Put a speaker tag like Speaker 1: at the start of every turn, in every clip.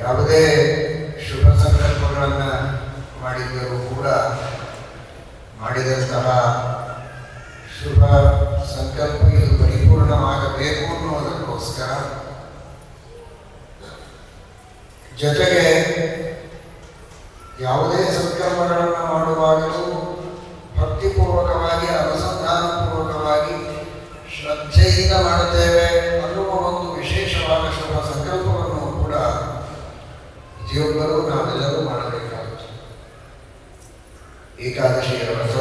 Speaker 1: ಯಾವುದೇ ಶುಭ ಸಂಕಲ್ಪಗಳನ್ನು ಮಾಡಿದ್ದರೂ ಕೂಡ ಮಾಡಿದಂತಹ ಶುಭ ಸಂಕಲ್ಪ ಇದು ಪರಿಪೂರ್ಣವಾಗಬೇಕು ಅನ್ನೋದಕ್ಕೋಸ್ಕರ ಜೊತೆಗೆ ಯಾವುದೇ ಸಂಕಲ್ಪಗಳನ್ನು ಮಾಡುವಾಗಲೂ ಭಕ್ತಿಪೂರ್ವಕವಾಗಿ ಅನುಸಂಧಾನಪೂರ್ವಕವಾಗಿ ಶ್ರದ್ಧೆಯಿಂದ ಮಾಡುತ್ತೇವೆ ಅನ್ನುವ ಒಂದು ವಿಶೇಷವಾದ ಶುಭ ಸಂಕಲ್ಪವನ್ನು ಕೂಡ ಪ್ರತಿಯೊಬ್ಬರೂ ನಾವೆಲ್ಲರೂ ಮಾಡಬೇಕಾಗುತ್ತೆ. ಏಕಾದಶಿಯ ವ್ರತ,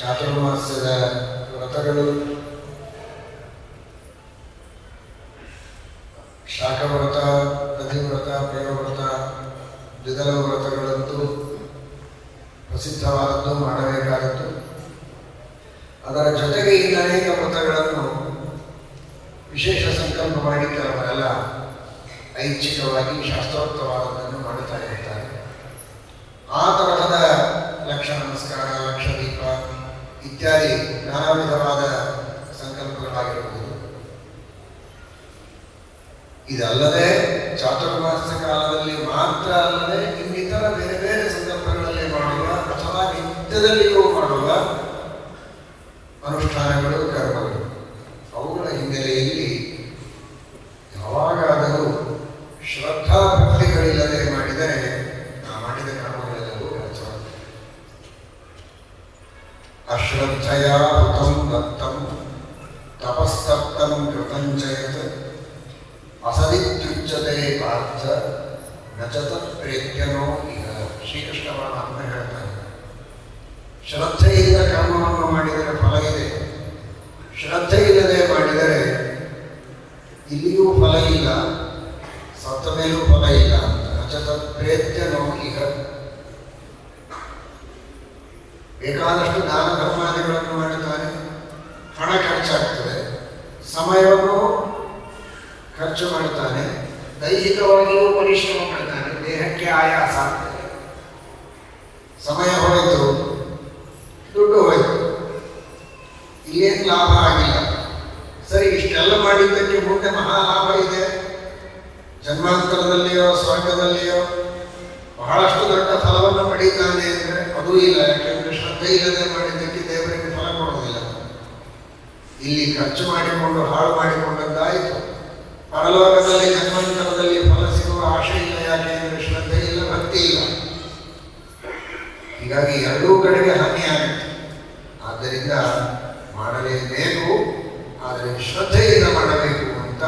Speaker 1: ಚಾತುರ್ಮಾಸ್ಯದ ವ್ರತಗಳು, ಶಾಖವ್ರತ ದಧಿವ್ರತ ಪ್ರೇಮವ್ರತ ದ್ವಿದಲ ವ್ರತಗಳಂತೂ ಪ್ರಸಿದ್ಧವಾದದ್ದು ಮಾಡಬೇಕಾದದ್ದು. ಅದರ ಜೊತೆಗೆ ಇನ್ನು ಅನೇಕ ವ್ರತಗಳನ್ನು ವಿಶೇಷ ಸಂಕಲ್ಪ ಮಾಡಿ ಐಚ್ಛಿಕವಾಗಿ ಶಾಸ್ತ್ರೋಕ್ತವಾದದ್ದನ್ನು ಮಾಡುತ್ತಾ ಇರ್ತಾರೆ. ಆ ತರಹದ ಲಕ್ಷ ನಮಸ್ಕಾರ, ಲಕ್ಷ ದೀಪ ಇತ್ಯಾದಿ ನಾನಾ ವಿಧವಾದ ಸಂಕಲ್ಪಗಳಾಗಿರಬಹುದು. ಇದಲ್ಲದೆ ಚಾತುರ್ಮಾಸ ಕಾಲದಲ್ಲಿ ಮಾತ್ರ ಅಲ್ಲದೆ ಇನ್ನಿತರ ಬೇರೆ ಬೇರೆ ಸಂದರ್ಭಗಳಲ್ಲಿ ಮಾಡುವ ಅಥವಾ ನಿತ್ಯದಲ್ಲಿಯೂ ಮಾಡುವ ಅನುಷ್ಠಾನಗಳು ಅಸದಿತ್ಯುಚ್ಯತೆ ಪಾರ್ಥ ನಚತ ಪ್ರೇತ್ಯನೋ ಈಗ ಶ್ರೀಕೃಷ್ಣ ಪರಮಾತ್ಮ ಹೇಳ್ತಾನೆ. ಶ್ರದ್ಧೆಯಿಂದ ಕರ್ಮವನ್ನು ಮಾಡಿದರೆ ಫಲ ಇದೆ. ಶ್ರದ್ಧೆ ಇಲ್ಲದೆ ಮಾಡಿದರೆ ಇಲ್ಲಿಯೂ ಫಲ ಇಲ್ಲ, ಸತ್ತ ಮೇಲೂ ಫಲ ಇಲ್ಲ ಅಂತ ನಚತ ಪ್ರೇತ್ಯನೋ ಈಗ. ಬೇಕಾದಷ್ಟು ದಾನ ಕರ್ಮಾದಿಗಳನ್ನು ಮಾಡುತ್ತಾನೆ ಹಣ ಖರ್ಚಾಗ್ತದೆ. ಸಮಯವನ್ನು ಖರ್ಚು ಮಾಡ್ತಾನೆ ದೈಹಿಕವಾಗಿಯೂ ಪರಿಶ್ರಮ ಪಡ್ತಾನೆ ದೇಹಕ್ಕೆ ಆಯಾಸ ಸಮಯ ಹೋಯಿತು, ದುಡ್ಡು ಹೋಯಿತು. ಇಲ್ಲೇನು ಲಾಭ ಆಗಿಲ್ಲ. ಸರಿ, ಇಷ್ಟೆಲ್ಲ ಮಾಡಿದ್ದಕ್ಕೆ ಮುಂದೆ ಮಹಾ ಲಾಭ ಇದೆ. ಜನ್ಮಾಂತರದಲ್ಲಿಯೋ, ಸ್ವರ್ಗದಲ್ಲಿಯೋ, ಬಹಳಷ್ಟು ದೊಡ್ಡ ಫಲವನ್ನು ಪಡೀತಾನೆ ಅಂದರೆ ಅದೂ ಇಲ್ಲ. ಯಾಕೆಂದ್ರೆ ಶ್ರದ್ಧೆ ಇಲ್ಲದೆ ಮಾಡಿದ್ದಕ್ಕೆ ದೇವರಿಗೆ ಫಲ ಕೊಡೋದಿಲ್ಲ ಇಲ್ಲಿ ಖರ್ಚು ಮಾಡಿಕೊಂಡು, ಹಾಳು ಮಾಡಿಕೊಂಡದ್ದಾಯಿತು. ಪರಲೋಕದಲ್ಲಿ ಜನ್ಮಾಂತರದಲ್ಲಿ ಫಲ ಸಿಗುವ ಆಶೆ ಇಲ್ಲ, ಯಾಕೆ ಅಂದರೆ ಶ್ರದ್ಧೆ ಇಲ್ಲ, ಭಕ್ತಿ ಇಲ್ಲ. ಹೀಗಾಗಿ ಎರಡೂ ಕಡೆಗೆ ಹಾನಿಯಾಗುತ್ತೆ ಆದ್ದರಿಂದ ಮಾಡಲೇಬೇಕು, ಆದರೆ ಶ್ರದ್ಧೆಯಿಂದ ಮಾಡಬೇಕು ಅಂತ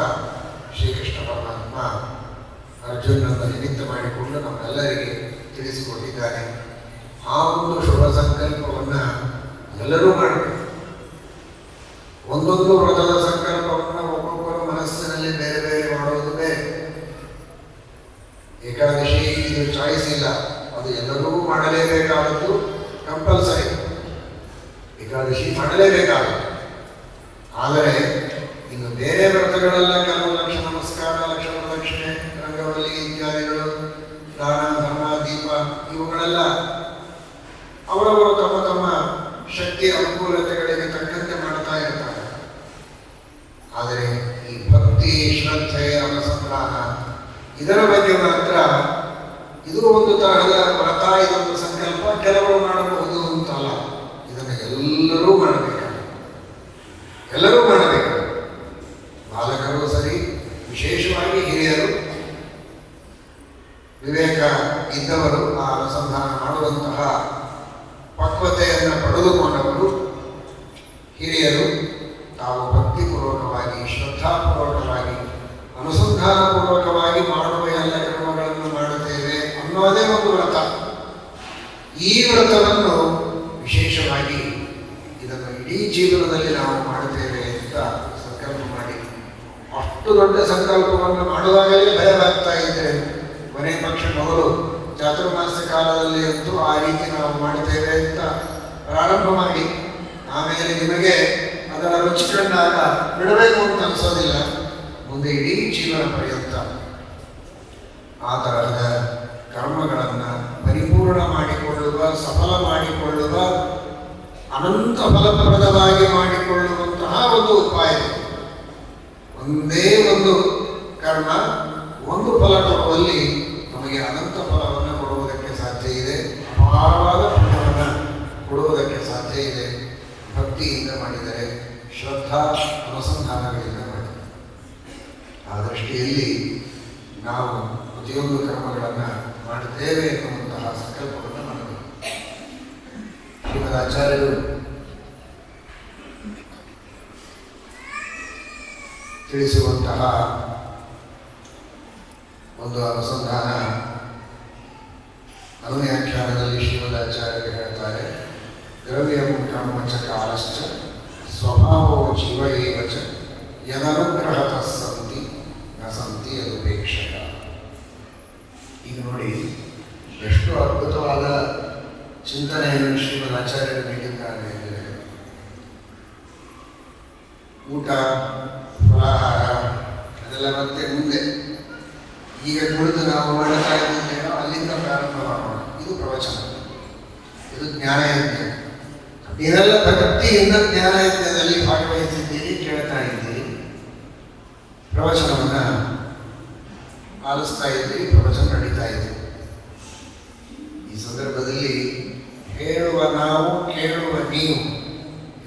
Speaker 1: ಶ್ರೀಕೃಷ್ಣ ಪರಮಾತ್ಮ ಅರ್ಜುನನ್ನು ನಿಮಿತ್ತ ಮಾಡಿಕೊಂಡು ನಮ್ಮೆಲ್ಲರಿಗೆ ತಿಳಿಸಿಕೊಟ್ಟಿದ್ದಾನೆ ಆ ಒಂದು ಶುಭ ಸಂಕಲ್ಪವನ್ನು ಎಲ್ಲರೂ ಮಾಡಬೇಕು. ಒಂದೊಂದು ವ್ರತದ ಸಂಕಲ್ಪವನ್ನು ಬೇರೆ ಬೇರೆ ಮಾಡೋದು ಏಕಾದಶಿ ಇದು ಚಾಯ್ಸ್ ಇಲ್ಲ. ಅದು ಎಲ್ಲರೂ ಮಾಡಲೇಬೇಕಾದದ್ದು ಕಂಪಲ್ಸರಿ ಏಕಾದಶಿ ಮಾಡಲೇಬೇಕಾದ ಆದರೆ ಇನ್ನು ಬೇರೆ ವ್ರತಗಳೆಲ್ಲ ಕೆಲವು ಲಕ್ಷ ನಮಸ್ಕಾರ, ಲಕ್ಷ ಪ್ರದಕ್ಷಿಣೆ, ರಂಗವಲ್ಲಿ ಇತ್ಯಾದಿಗಳು, ದಾನ, ಧರ್ಮ, ದೀಪ ಇವುಗಳೆಲ್ಲ ಅವರವರು ತಮ್ಮ ತಮ್ಮ ಶಕ್ತಿ ಅನುಕೂಲತೆಗಳಿಗೆ ತಕ್ಕಂತೆ ಮಾಡ್ತಾ ಇರ್ತಾರೆ ಆದರೆ ಈ ಭಕ್ತಿ ಶ್ರದ್ಧೆ ಅನುಸಂಧಾನ ಇದರ ಬಗ್ಗೆ ಮಾತ್ರ ಇದು ಒಂದು ತರಹದ ವ್ರತ, ಇದೊಂದು ಸಂಕಲ್ಪ, ಕೆಲವರು ಮಾಡಬಹುದು ಅಂತಲ್ಲ. ಇದನ್ನು ಎಲ್ಲರೂ ಮಾಡಬೇಕು ಎಲ್ಲರೂ ಮಾಡಬೇಕು ಬಾಲಕರು ಸರಿ ವಿಶೇಷವಾಗಿ ಹಿರಿಯರು ವಿವೇಕ ಇದ್ದವರು ಆ ಅನುಸಂಧಾನ ಮಾಡುವಂತಹ ಪಕ್ವತೆಯನ್ನು ಪಡೆದುಕೊಂಡವರು ಹಿರಿಯರು ತಾವು ಭಕ್ತಿಪೂರ್ವಕವಾಗಿ ಶ್ರದ್ಧಾಪೂರ್ವಕವಾಗಿ ಅನುಸಂಧಾನಪೂರ್ವಕವಾಗಿ ಮಾಡುವ ಎಲ್ಲ ಕರ್ಮಗಳನ್ನು ಮಾಡುತ್ತೇವೆ ಅನ್ನೋದೇ ಒಂದು ವ್ರತ ಈ ವ್ರತವನ್ನು ವಿಶೇಷವಾಗಿ ಇದನ್ನು ಇಡೀ ಜೀವನದಲ್ಲಿ ನಾವು ಮಾಡುತ್ತೇವೆ ಅಂತ ಸಂಕಲ್ಪ ಮಾಡಿ. ಅಷ್ಟು ದೊಡ್ಡ ಸಂಕಲ್ಪವನ್ನು ಮಾಡುವಾಗಲೇ ಭಯವಾಗ್ತಾ ಇದೆ ಕೊನೆ ಪಕ್ಷ ಮೊದಲು ಚಾತುರ್ಮಾಸ ಕಾಲದಲ್ಲಿ ಅಂತೂ ಆ ರೀತಿ ನಾವು ಮಾಡುತ್ತೇವೆ ಅಂತ ಪ್ರಾರಂಭ ಮಾಡಿ. ಆಮೇಲೆ ನಿಮಗೆ ಅದರ ರುಚಿ ಕಂಡಾಗ ಬಿಡಬೇಕು ಅಂತ ಅನಿಸೋದಿಲ್ಲ. ಮುಂದೆ ಇಡೀ ಜೀವನ ಪರ್ಯಂತ ಆ ತರಹದ ಅನಂತ ಫಲಪ್ರದವಾಗಿ ಮಾಡಿಕೊಳ್ಳುವಂತಹ ಒಂದು ಉಪಾಯ. ಒಂದೇ ಒಂದು ಕರ್ಮ, ಒಂದು ಫಲ ಕೊಡುವಲ್ಲಿ ನಮಗೆ ಅನಂತ ಫಲವನ್ನು ಕೊಡುವುದಕ್ಕೆ ಸಾಧ್ಯ ಇದೆ. ಅಪಾರವಾದ ಫಲವನ್ನು ಕೊಡುವುದಕ್ಕೆ ಸಾಧ್ಯ ಇದೆ. ಭಕ್ತಿಯಿಂದ ಮಾಡಿದರೆ, ಶ್ರದ್ಧಾ ಅನುಸಂಧಾನಗಳಿಂದ ಮಾಡಿದರೆ. ಆ ದೃಷ್ಟಿಯಲ್ಲಿ ನಾವು ಪ್ರತಿಯೊಂದು ಕರ್ಮಗಳನ್ನು ಮಾಡುತ್ತೇವೆ ಎನ್ನುವಂತಹ ಸಂಕಲ್ಪವನ್ನು ಶ್ರೀಮದ್ ಆಚಾರ್ಯರು ತಿಳಿಸುವಂತಹ ಒಂದು ಅನುಸಂಧಾನ ಅನುವ್ಯಾಖ್ಯಾನದಲ್ಲಿ ಶ್ರೀಮದಾಚಾರ್ಯರು ಹೇಳ್ತಾರೆ ದ್ರವ್ಯ ಕರ್ಮಚ ಕಾಲಶ್ಚ ಸ್ವಭಾವೋ ಜೀವ ಏವಚ ಯದನುಗ್ರಹತ ಸಂತಿ, ನ ಸಂತಿ ಅದುಪೇಕ್ಷಕ ಈಗ ನೋಡಿ, ಎಷ್ಟು ಅದ್ಭುತವಾದ ಚಿಂತನೆಯನ್ನು ಶ್ರೀಮದಾಚಾರ್ಯರು ನೀಡಿದ್ದಾರೆ ಅಂದರೆ ಊಟ ಫಲಾಹಾರ ಅದೆಲ್ಲ ಮತ್ತೆ ಮುಂದೆ. ಈಗ ಕುಳಿತು ನಾವು ಮಾಡ್ತಾ ಇದ್ದೇನೋ ಅಲ್ಲಿಂದ ಪ್ರಾರಂಭ ಮಾಡೋಣ. ಇದು ಪ್ರವಚನ. ಇದು ಜ್ಞಾನ ಜ್ಞಾನಯಜ್ಞ. ನೀವೆಲ್ಲ ಭಕ್ತಿಯಿಂದ ಜ್ಞಾನಯಜ್ಞದಲ್ಲಿ ಭಾಗವಹಿಸಿದ್ದೀರಿ, ಕೇಳ್ತಾ ಇದ್ದೀರಿ. ಪ್ರವಚನವನ್ನು ಆಲಿಸ್ತಾ ಇದ್ದೀರಿ, ಪ್ರವಚನ ನಡೀತಾ ಇದೆ. ಈ ಸಂದರ್ಭದಲ್ಲಿ ಹೇಳುವ ನಾವು, ಕೇಳುವ ನೀವು.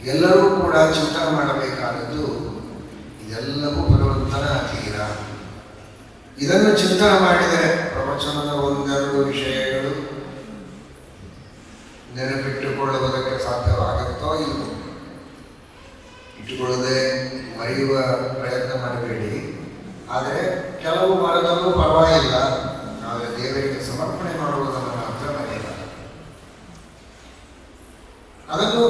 Speaker 1: ಎಲ್ಲರೂ ಕೂಡ ಚಿಂತನೆ ಮಾಡಬೇಕಾದದ್ದು ಇದೆಲ್ಲವೂ ಭಗವಂತನ ತೀರ. ಇದನ್ನು ಚಿಂತನೆ ಮಾಡಿದರೆ ಪ್ರವಚನದ ಒಂದೆರಡು ವಿಷಯಗಳು ನೆನಪಿಟ್ಟುಕೊಳ್ಳುವುದಕ್ಕೆ ಸಾಧ್ಯವಾಗುತ್ತೋ ಇಲ್ಲವೋ ಇಟ್ಟುಕೊಳ್ಳದೆ ಮರೆಯುವ ಪ್ರಯತ್ನ ಮಾಡಬೇಡಿ. ಆದರೆ ಕೆಲವು ಮರದಲ್ಲೂ ಪರವಾಗಿಲ್ಲ. ಆದರೆ ದೇವರಿಗೆ ಸಮರ್ಪಣೆ ಮಾಡುವುದನ್ನು ಮಾತ್ರ ಮರೆಯಬಾರದು ಅದನ್ನು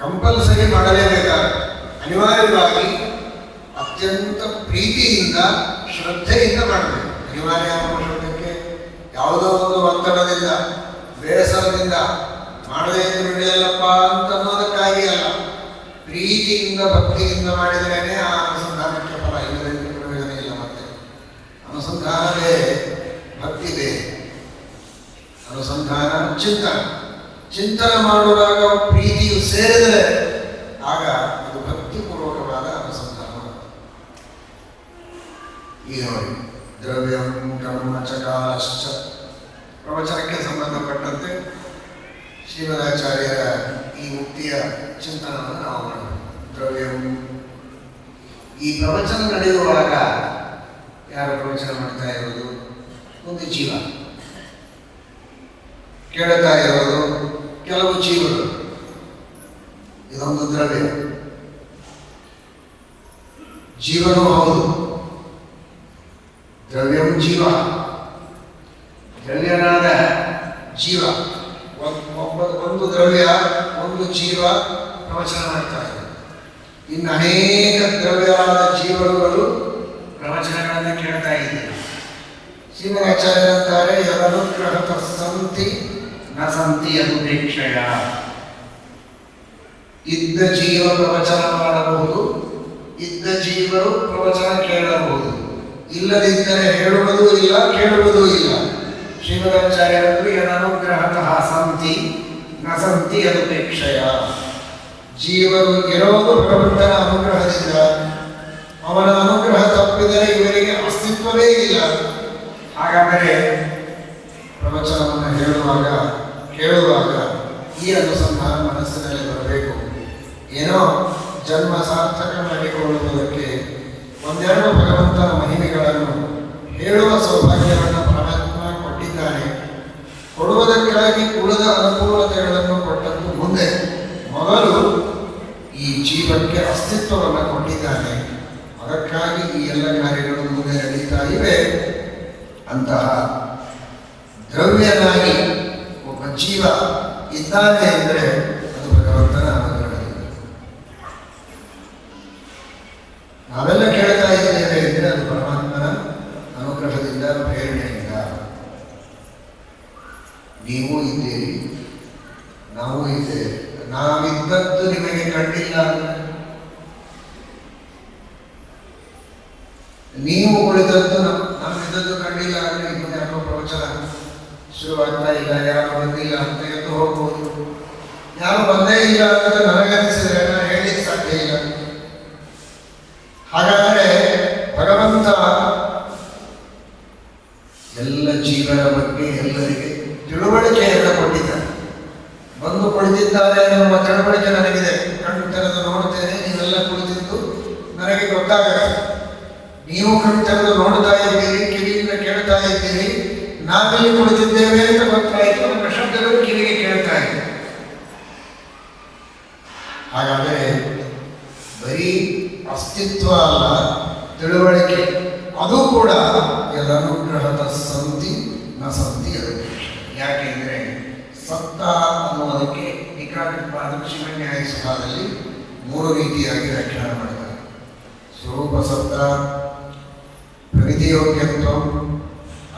Speaker 1: ಕಂಪಲ್ಸರಿ ಮಾಡಲೇಬೇಕಾದ ಅನಿವಾರ್ಯವಾಗಿ ಅತ್ಯಂತ ಪ್ರೀತಿಯಿಂದ, ಶ್ರದ್ಧೆಯಿಂದ ಮಾಡಬೇಕು. ಅನಿವಾರ್ಯ ಶಬ್ದಕ್ಕೆ ಯಾವುದೋ ಒಂದು ಒತ್ತಡದಿಂದ, ಬೇಸರದಿಂದ ಮಾಡದೇ ನಡೆಯಲ್ಲಪ್ಪ ಅಂತ ಅನ್ನೋದಕ್ಕಾಗಿ ಅಲ್ಲ. ಪ್ರೀತಿಯಿಂದ, ಭಕ್ತಿಯಿಂದ ಮಾಡಿದ್ರೇನೆ ಆ ಅನುಸಂಧಾನಕ್ಕೆ ಫಲ ಇಲ್ಲದೆ ಪ್ರಯೋಜನ ಇಲ್ಲ ಮತ್ತೆ. ಅನುಸಂಧಾನವೇ ಭಕ್ತಿ ಬೇರೆ ಅನುಸಂಧಾನ ಚಿಂತನೆ ಚಿಂತನೆ ಮಾಡುವಾಗ ಪ್ರೀತಿಯು ಸೇರಿದರೆ ಆಗ ಅದು ಭಕ್ತಿಪೂರ್ವಕವಾದ ಅನುಸಂಧಾನ ಈಗ ನೋಡಿ, ದ್ರವ್ಯಂ ಕರ್ಮ ಚ ಕಾಲಶ್ಚ ಪ್ರವಚನಕ್ಕೆ ಸಂಬಂಧಪಟ್ಟಂತೆ ಶ್ರೀಮದಾಚಾರ್ಯರ ಈ ಮುಕ್ತಿಯ ಚಿಂತನವನ್ನು ನಾವು ಮಾಡೋಣ ಈ ಪ್ರವಚನ ನಡೆಯುವಾಗ ಯಾರು ಪ್ರವಚನ ಮಾಡ್ತಾ ಇರೋದು? ಒಂದು ಜೀವ. ಕೇಳ್ತಾ ಇರೋದು ಕೆಲವು ಜೀವಗಳು. ಇದೊಂದು ದ್ರವ್ಯ. ಜೀವನೂ ಹೌದು. ದ್ರವ್ಯವು ಜೀವ. ದ್ರವ್ಯನಾದ ಜೀವ. ಒಬ್ಬ- ಒಂದು ದ್ರವ್ಯ, ಒಂದು ಜೀವ ಪ್ರವಚನ ಮಾಡ್ತಾ ಇದೆ ಇನ್ನು ಅನೇಕ ದ್ರವ್ಯವಾದ ಜೀವಗಳು ಪ್ರವಚನಗಳನ್ನು ಕೇಳ್ತಾ ಇದ್ದೀವಿ ಶ್ರೀಮಾಚಾರ್ಯಂತಾರೆ ಎಲ್ಲರೂ ಗ್ರಹ ಸಂತಿ ಸಂತಿ ಪ್ರೇಕ್ಷೆಯ ಇದ್ದ ಜೀವ ಪ್ರವಚನ ಮಾಡಬಹುದು, ಇದ್ದ ಜೀವರು ಪ್ರವಚನ ಕೇಳಬಹುದು. ಇಲ್ಲದಿದ್ದರೆ ಹೇಳುವುದೂ ಇಲ್ಲ, ಕೇಳುವುದೂ ಇಲ್ಲ. ಶ್ರೀಮದಾಚಾರ್ಯರು ಏನನುಗ್ರಹತಃ ಸಂತಿ ನ ಸಂತಿ ಅನುಪೇಕ್ಷಯ. ಜೀವರು ಇರೋದು ಭಗವಂತನ ಅನುಗ್ರಹದಿಂದ. ಅವನ ಅನುಗ್ರಹ ತಪ್ಪಿದರೆ ಇವರಿಗೆ ಅಸ್ತಿತ್ವವೇ ಇಲ್ಲ. ಹಾಗಾದರೆ ಪ್ರವಚನವನ್ನು ಹೇಳುವಾಗ ಕೇಳುವಾಗ ಈ ಅನುಸಂಧಾನ ಮನಸ್ಸಿನಲ್ಲಿ ಬರಬೇಕು. ಏನೋ ಜನ್ಮ ಸಾರ್ಥಕ ಮಾಡಿಕೊಳ್ಳುವುದಕ್ಕೆ ಒಂದೆರಡು ಭಗವಂತನ ಮಹಿಮೆಗಳನ್ನು ಹೇಳುವ ಸೌಭಾಗ್ಯವನ್ನು ಪರಮಾತ್ಮ ಕೊಟ್ಟಿದ್ದಾನೆ. ಕೊಡುವುದಕ್ಕಾಗಿ ಉಳಿದ ಅನುಕೂಲತೆಗಳನ್ನು ಕೊಟ್ಟದ್ದು ಮುಂದೆ. ಮೊದಲು ಈ ಜೀವಕ್ಕೆ ಅಸ್ತಿತ್ವವನ್ನು ಕೊಟ್ಟಿದ್ದಾನೆ. ಅದಕ್ಕಾಗಿ ಈ ಎಲ್ಲ ಕಾರ್ಯಗಳು ಮುಂದೆ ನಡೀತಾ ಇವೆ. ಅಂತಹ ದ್ರವ್ಯನಾಗಿ ಜೀವ ಇದ್ದಾನೆ ಅಂದರೆ ಅದು ಭಗವಂತನ ನಾವೆಲ್ಲ ಕೇಳ್ತಾ ಇದ್ದೇವೆ ಅಂದರೆ ಅದು ಪರಮಾತ್ಮನ ಅನುಗ್ರಹದಿಂದ, ಪ್ರೇರಣೆಯಿಂದ. ನೀವು ಇದ್ದೀರಿ, ನಾವು ಇದ್ದೇವೆ. ನಾವಿದ್ದದ್ದು ನಿಮಗೆ ಕಂಡಿಲ್ಲ ನೀವು ಉಳಿದದ್ದು ನಾವು ಇದ್ದದ್ದು ಕಂಡಿಲ್ಲ ಅಂದ್ರೆ ಇನ್ನು ಯಾರೋ ಪ್ರವಚನ ಶುರುವಾಗ್ತಾ ಇಲ್ಲ, ಯಾರು ಬಂದಿಲ್ಲ ಅಂತ ಎದ್ದು ಹೋಗ್ಬೋದು. ಯಾರು ಬಂದೇ ಇಲ್ಲ ಅಂತ ನನಗನ್ನಿಸಿದ್ರೆ ನಾನು ಹೇಳಲಿಕ್ಕೆ ಸಾಧ್ಯ ಇಲ್ಲ. ಹಾಗಾದರೆ ಭಗವಂತ ಎಲ್ಲ ಜೀವನ ಬಗ್ಗೆ ಎಲ್ಲರಿಗೆ ತಿಳುವಳಿಕೆಯನ್ನು ಕೊಟ್ಟಿದ್ದಾನೆ ಬಂದು ಕುಳಿತಿದ್ದಾರೆ ಎನ್ನುವ ತಿಳುವಳಿಕೆ ನನಗಿದೆ ಕಣ್ಣು ತೆರೆದು ನೋಡುತ್ತೇನೆ ನೀವೆಲ್ಲ ಕುಳಿತಿದ್ದು ನನಗೆ ಗೊತ್ತಾಗತ್ತೆ ನೀವು ಕಣ್ಣನ್ನು ತೆರೆದು ನೋಡ್ತಾ ಇದ್ದೀರಿ ಕಿವಿಯಿಂದ ಕೇಳ್ತಾ ಇದ್ದೀರಿ ನಾವಿಲ್ಲಿ ಕುಳಿತಿದ್ದೇವೆ ಅಂತ ಗೊತ್ತಾಯಿತು ನಮ್ಮ ಶಬ್ದಗಳು ಕಿವಿಗೆ ಕೇಳ್ತಾ ಇದೆ ಹಾಗಾದರೆ ಬರೀ ಅಸ್ತಿತ್ವ ಅಲ್ಲ, ತಿಳುವಳಿಕೆ, ಅದು ಕೂಡ ಯದನುಗ್ರಹದ ಸಂತಿ ನ ಸಂತಿ ಅದು. ಯಾಕೆಂದರೆ ಸತ್ತ ಅನ್ನೋದಕ್ಕೆ ಶಿವನ್ಯಾಯ ಸಭಾದಲ್ಲಿ ಮೂರು ರೀತಿಯಾಗಿ ವ್ಯಾಖ್ಯಾನ ಮಾಡಿದ್ದಾರೆ ಸ್ವರೂಪ ಸತ್ತ ಪ್ರವಿಧಿಯೋಗ್ಯತ್ವ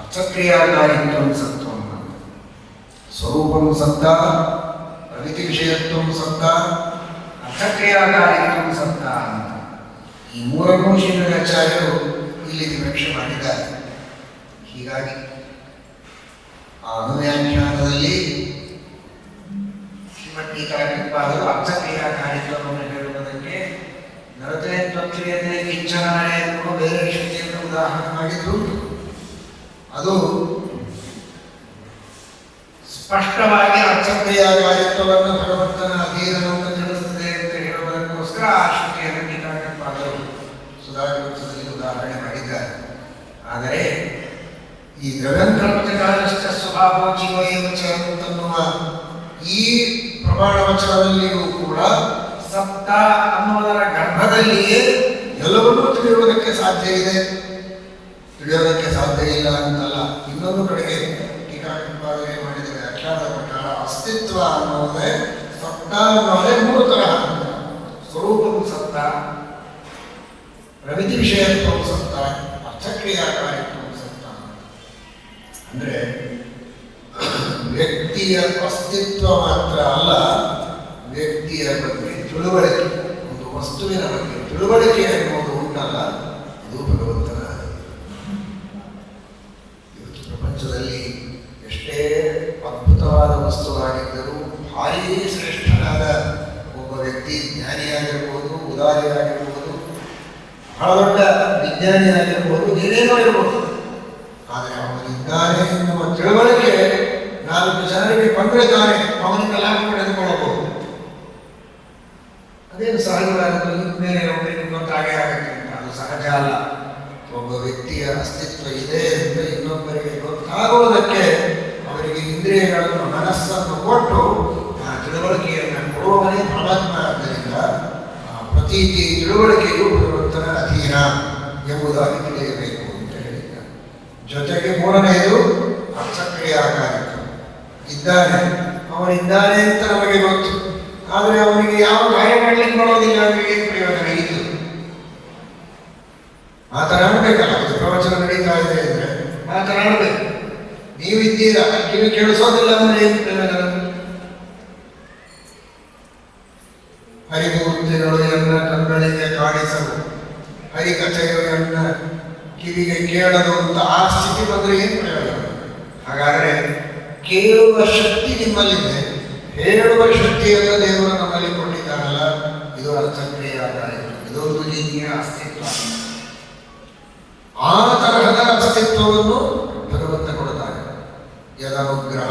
Speaker 1: ಅರ್ಥಕ್ರಿಯಾಕಾರಿತ್ವ ಸತ್ವ ಸ್ವರೂಪಂ ಸತ್ತ ಪ್ರವಿಧಿ ವಿಷಯತ್ವ ಸತ್ತ ಅರ್ಥಕ್ರಿಯಾಕಾರಿತ್ವ ಸತ್ತ ಅಂತ. ಈ ಮೂರಕ್ಕೂ ಶ್ರೀಧರಾಚಾರ್ಯರು ಇಲ್ಲಿ ವಿವಕ್ಷೆ ಮಾಡಿದ್ದಾರೆ. ಹೀಗಾಗಿ ಆ ಅನುವ್ಯಾಖ್ಯಾನದಲ್ಲಿ ಶ್ರೀಮಠೀಕಾರಿಪಾದರು ಅರ್ಥಕ್ರಿಯಾಕಾರಿತ್ವವನ್ನು ಹೇಳುವುದಕ್ಕೆ ನರತೆ ತ್ವಕ್ರಿಯತೆ ಕಿಂಚನಾಳೆ ಎನ್ನುವ ಬೇರೆ ಶಕ್ತಿಯನ್ನು ಉದಾಹರಣೆ ಮಾಡಿದ್ದು ಅದು ಸ್ಪಷ್ಟವಾಗಿ ಅರ್ಥಕ್ರಿಯಾಕಾರಿತ್ವವನ್ನು ಭಗವಂತನ ಅಧೀನವನ್ನು ಹೇಳುವುದಕ್ಕೋಸ್ಕರ ಆ ಟೀಕಾಕೃಪಾದರು ಸುಧಾಕೃತದಲ್ಲಿ ಉದಾಹರಣೆ ಮಾಡಿದ್ದಾರೆ. ಆದರೆ ಈ ಜಗನ್ಕಲ್ಪಕಾಲಶ್ಚ ಸ್ವಭಾವ ಜೀವ ಏವ ಚ ಅಂತನ್ನುವ ಈ ಪ್ರಮಾಣ ವಚನದಲ್ಲಿಯೂ ಕೂಡ ಸಪ್ತ ಅನ್ನುವುದರ ಗರ್ಭದಲ್ಲಿಯೇ ಎಲ್ಲವನ್ನೂ ತಿಳಿಯುವುದಕ್ಕೆ ಸಾಧ್ಯ ಇದೆ. ತಿಳಿಯೋದಕ್ಕೆ ಸಾಧ್ಯ ಇಲ್ಲ ಅಂತಲ್ಲ, ಇನ್ನೊಂದು ಕಡೆಗೆ ಟೀಕಾಕೃಪಾದರೆ ಮಾಡಿದ ವ್ಯಾಖ್ಯಾನದ ಪ್ರಕಾರ ಅಸ್ತಿತ್ವ ಅನ್ನೋದೇ ಸಪ್ತ ಅನ್ನೋದೇ ಮೂರು ತರಹ. ಸ್ವರೂಪವು ಸತ್ತ ಪ್ರವೃತ್ತಿ ವಿಷಯತ್ವವು ಸತ್ತ, ಅರ್ಥಕ್ರಿಯಾಕಾರಿತ್ವವು ಸತ್ತ. ಅಂದರೆ, ವ್ಯಕ್ತಿಯ ಅಸ್ತಿತ್ವ ಮಾತ್ರ ಅಲ್ಲ, ವ್ಯಕ್ತಿಯ ಬಗ್ಗೆ ತಿಳುವಳಿಕೆ. ಒಂದು ವಸ್ತುವಿನ ಬಗ್ಗೆ ತಿಳುವಳಿಕೆ ಎನ್ನುವುದು ಉಂಟಲ್ಲ, ಅದು ಭಗವಂತನ. ಇವತ್ತು ಪ್ರಪಂಚದಲ್ಲಿ ಎಷ್ಟೇ ಅದ್ಭುತವಾದ ವಸ್ತುವಾಗಿದ್ದರೂ, ಭಾರೀ ಶ್ರೇಷ್ಠನಾದ ವ್ಯಕ್ತಿ ಜ್ಞಾನಿಯಾಗಿರ್ಬೋದು, ಉದಾರಿಯಾಗಿರ್ಬೋದು, ಬಹಳ ದೊಡ್ಡ ವಿಜ್ಞಾನಿಯಾಗಿರ್ಬೋದು, ಏನೇನೋ ಇರ್ಬೋದು. ಆದರೆ ಅವನಿದ್ದಾನೆ ಎನ್ನುವ ತಿಳುವಳಿಕೆ ನಾಲ್ಕು ಜನರಿಗೆ ಬಂದರೆ ತಾನೆ ಅವನಿಗೆ ಲಾಭ ಪಡೆದುಕೊಳ್ಳಬಹುದು. ಅದೇನು ಸಹಜವಾಗಿ ಮೇಲೆ ಒಬ್ಬರಿಗೆ ಗೊತ್ತಾಗೇ ಆಗುತ್ತೆ ಅದು ಸಹಜ ಅಲ್ಲ. ಒಬ್ಬ ವ್ಯಕ್ತಿಯ ಅಸ್ತಿತ್ವ ಇದೆ ಎಂದು ಇನ್ನೊಬ್ಬರಿಗೆ ಗೊತ್ತಾಗುವುದಕ್ಕೆ ಅವರಿಗೆ ಇಂದ್ರಿಯಗಳನ್ನು, ಮನಸ್ಸನ್ನು ಕೊಟ್ಟು ಆ ತಿಳುವಳಿಕೆಯನ್ನು ಕೊಡುವವನೇ ಪ್ರತೀತಿ ತಿಳುವಳಿಕೆಯು ಭಗವಂತನ ಅಧೀನ ಎಂಬುದಾಗಿ ತಿಳಿಯಬೇಕು ಅಂತ ಹೇಳಿದ್ದಾರೆ ಜೊತೆಗೆ ಮೂರನೆಯದು ಅರ್ಥಕ್ರಿಯಾಕಾರಿತ್ವ ಇದ್ದಾನೆ ಅವನಿದ್ದಾನೆ ಅಂತ ನಮಗೆ ಗೊತ್ತು. ಆದರೆ ಅವನಿಗೆ ಯಾವ ಗಾಯ ಮಾಡಲಿಕ್ಕೆ ಬರೋದಿಲ್ಲ ಅವನಿಗೆ ಪ್ರಯೋಜನ? ಇದು. ಮಾತನಾಡಬೇಕಲ್ಲ. ಪ್ರವಚನ ನಡೀತಾ ಇದೆ ಅಂದ್ರೆ ಮಾತನಾಡಬೇಕು. ನೀವಿದ್ದೀರಾ? ಕಿವಿ ಕೇಳಿಸೋದಿಲ್ಲ ಅಂದ್ರೆ ಏನು ಪ್ರಯೋಜನ? ಹರಿಮೂರ್ತಿಗಳು ಎನ್ನ ಕಣ್ಗಳಿಗೆ ಕಾಣಿಸಲು. ಹರಿಕಥೆಗಳು ಎನ್ನ ಕಿವಿಗೆ ಕೇಳಲು ಅಂತ ಆ ಸ್ಥಿತಿ ಬಂದರೆ ಏನು ಪ್ರಯೋಜನ? ಹಾಗಾದರೆ ಕೇಳುವ ಶಕ್ತಿ ನಿಮ್ಮಲ್ಲಿದೆ. ಹೇಳುವ ಶಕ್ತಿಯನ್ನು ದೇವರು ನಮ್ಮಲ್ಲಿ ಕೊಟ್ಟಿದ್ದಾರಲ್ಲ, ಇದು ಅರ್ಥಕ್ರಿಯಾದಾಯ ಇದೊಂದು ರೀತಿಯ ಅಸ್ತಿತ್ವ. ಆ ತರಹದ ಅಸ್ತಿತ್ವವನ್ನು ಭಗವಂತ ಕೊಡುತ್ತಾರೆ. ಯದನುಗ್ರಹ